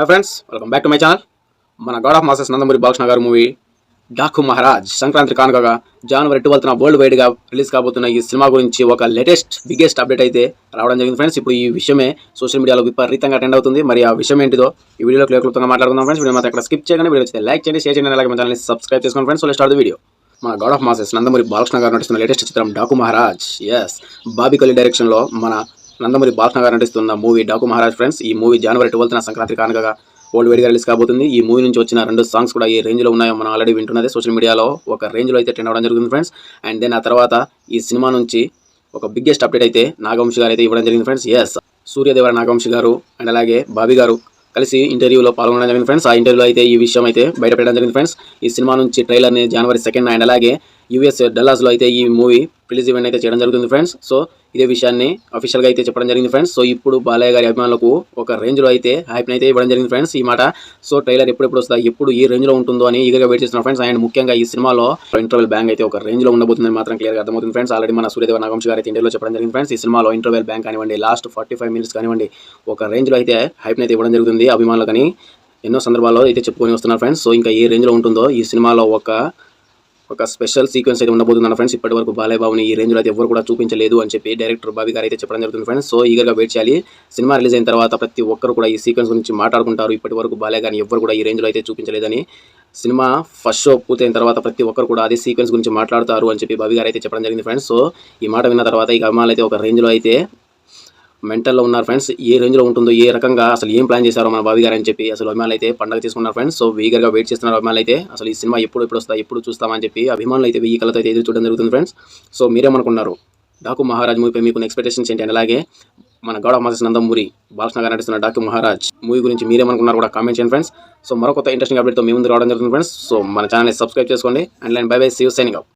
Hi friends welcome back to my channel మన god of masses Nandamuri Balakrishna garu movie Daaku Maharaj Sankranti కానుకగా జనవరి ట్వెల్త్న world వైడ్గా release కాబోతున్న ఈ cinema గురించి ఒక లేటెస్ట్ బిగ్గెస్ట్ అప్డేట్ అయితే రావడం జరిగింది ఫ్రెండ్స్ ఇప్పుడు ఈ విషయమే సోషల్ మీడియాలో విపరీతంగా అటెండ్ అవుతుంది. మరి ఆ విషయం ఏంటిదో ఈ వీడియోలో క్లియర్ క్లుప్తంగా మాట్లాడుకుందాం ఫ్రెండ్స్ వీడియో మాత్రం ఇక్కడ స్కిప్ చేయగానే వీడియో వచ్చింది లైక్ చేయండి షేర్ చేయండి అలాగే మన ఛానల్ని సబ్స్క్రైబ్ చేసుకోండి ఫ్రెండ్స్ సో స్టార్ట్ వీడియో మన god of masses Nandamuri Balakrishna garu నటిస్తున్న లేటెస్ట్ చిత్రం డాకు మహారాజ్ ఎస్ బాబీ కలి డైరెక్షన్లో మన నందమూరి బాలకృష్ణ నటిస్తున్న మూవీ డాకు మహారాజ్ ఫ్రెండ్స్ ఈ మూవీ జనవరి ట్వెల్త్న సంక్రాంతి కానుకగా వరల్డ్ వైడ్గా రిలీజ్ కాబోతుంది. ఈ మూవీ నుంచి వచ్చిన రెండు సాంగ్స్ కూడా ఏ రేంజ్లో ఉన్నాయో మనం ఆల్రెడీ వింటున్నది. సోషల్ మీడియాలో ఒక రేంజ్లో అయితే ట్రెండ్ అవ్వడం జరుగుతుంది ఫ్రెండ్స్. అండ్ దెన్ ఆ తర్వాత ఈ సినిమా నుంచి ఒక బిగ్గెస్ట్ అప్డేట్ అయితే నాగవంశి గారు అయితే ఇవ్వడం జరిగింది ఫ్రెండ్స్. ఎస్ సూర్యదేవర నాగవంశి గారు అండ్ అలాగే బాబీ గారు కలిసి ఇంటర్వ్యూలో పాల్గొనడం జరిగింది ఫ్రెండ్స్. ఆ ఇంటర్వ్యూలో అయితే ఈ విషయం అయితే బయటపెట్టడం జరిగింది ఫ్రెండ్స్. ఈ సినిమా నుంచి ట్రైలర్ని జనవరి సెకండ్ అండ్ అలాగే యూఎస్ డల్లాస్లో అయితే ఈ మూవీ రిలీజ్ ఈవెంట్ అయితే చేయడం జరుగుతుంది ఫ్రెండ్స్ సో ఇదే విషయాన్ని అఫీషియల్గా అయితే చెప్పడం జరిగింది ఫ్రెండ్స్ సో ఇప్పుడు బాలయ్య గారి అభిమానులకు ఒక రేంజ్లో అయితే హైప్ని అయితే ఇవ్వడం జరిగింది ఫ్రెండ్స్ ఈ మాట. సో ట్రైలర్ ఎప్పుడెప్పుడు వస్తుందా ఎప్పుడు ఈ రేంజ్లో ఉంటుందో అని ఈగగా వెయిట్ చేస్తున్నారు ఫ్రెండ్స్ అండ్ ముఖ్యంగా ఈ సినిమాలో ఇంటర్వెల్ బ్యాంక్ అయితే ఒక రేంజ్లో ఉండబోతుందని మాత్రం క్లియర్గా అర్థమవుతుంది ఫ్రెండ్స్ ఆల్రెడీ మన సూర్యదేవ నాగంశ గారి అయితే చెప్పడం జరిగింది ఫ్రెండ్స్ ఈ సినిమాలో ఇంటర్వెల్ బ్యాంక్ కానివ్వండి లాస్ట్ ఫార్టీ ఫైవ్ మినిట్స్ కానివ్వండి ఒక రేంజ్లో అయితే హైప్ని అయితే ఇవ్వడం జరుగుతుంది అభిమానులకని ఎన్నో సందర్భాల్లో అయితే చెప్పుకొని వస్తున్నారు ఫ్రెండ్స్ సో ఇంకా ఏ రేంజ్లో ఉంటుందో ఈ సినిమాలో ఒక ఒక స్పెషల్ సీక్వెన్స్ అయితే ఉండబోతున్నాను ఫ్రెండ్స్. ఇప్పటి వరకు బాలయ్య బాబుని ఈ రేంజ్లో అయితే ఎవరు కూడా చూపించలేదు అని చెప్పి డైరెక్టర్ బాబీ గారు అయితే చెప్పడం జరుగుతుంది ఫ్రెండ్స్. సో ఈగర్గా వెయిట్ చేయాలి. సినిమా రిలీజ్ అయిన తర్వాత ప్రతి ఒక్కరు కూడా ఈ సీక్వెన్స్ గురించి మాట్లాడుకుంటారు. ఇప్పటి వరకు బాలయ్య గారిని ఎవరు కూడా ఈ రేంజ్లో అయితే చూపించలేదని. సినిమా ఫస్ట్ షో పూర్తయిన తర్వాత ప్రతి ఒక్కరు కూడా అదే సీక్వెన్స్ గురించి మాట్లాడతారు అని చెప్పి బాబీ గారు అయితే చెప్పడం జరిగింది ఫ్రెండ్స్. సో ఈ మాట విన్న తర్వాత ఈ అమ్మాయిలు అయితే ఒక రేంజ్లో అయితే మెంటల్లో ఉన్నారు ఫ్రెండ్స్. ఏ రేంజ్లో ఉంటుందో ఏ రకంగా అసలు ఏం ప్లాన్ చేశారో మన బాబీ గారు అని చెప్పి అసలు అభిమానులు అయితే పండగ తీసుకున్నారు ఫ్రెండ్స్. సో వీగర్గా వెయిట్ చేస్తున్నారు అభిమానులు అయితే. అసలు ఈ సినిమా ఎప్పుడు ఎప్పుడు వస్తా ఎప్పుడు చూస్తామని చెప్పి అభిమానులు అయితే ఈ కళతో అయితే ఎదురు చూడడం జరుగుతుంది ఫ్రెండ్స్. సో మీరేమనుకున్నారు? డాకు మహారాజ్ మూవీపై మీకు ఎక్స్పెక్టేషన్స్ ఏంటి? అలాగే మన గౌడ మాసెస్ నందమూరి బాలకృష్ణ గారు నటిస్తున్న డాక్టర్ మహారాజ్ మూవీ గురించి మీరేమనుకున్నారు కూడా కామెంట్ చేయండి ఫ్రెండ్స్. సో మరొక ఇంట్రెస్టింగ్ అప్డేట్తో మీ ముందు రావడం జరుగుతుంది ఫ్రెండ్స్. సో మన ఛానల్ని సబ్స్క్రైబ్ చేసుకోండి. And line bye bye. See you signing up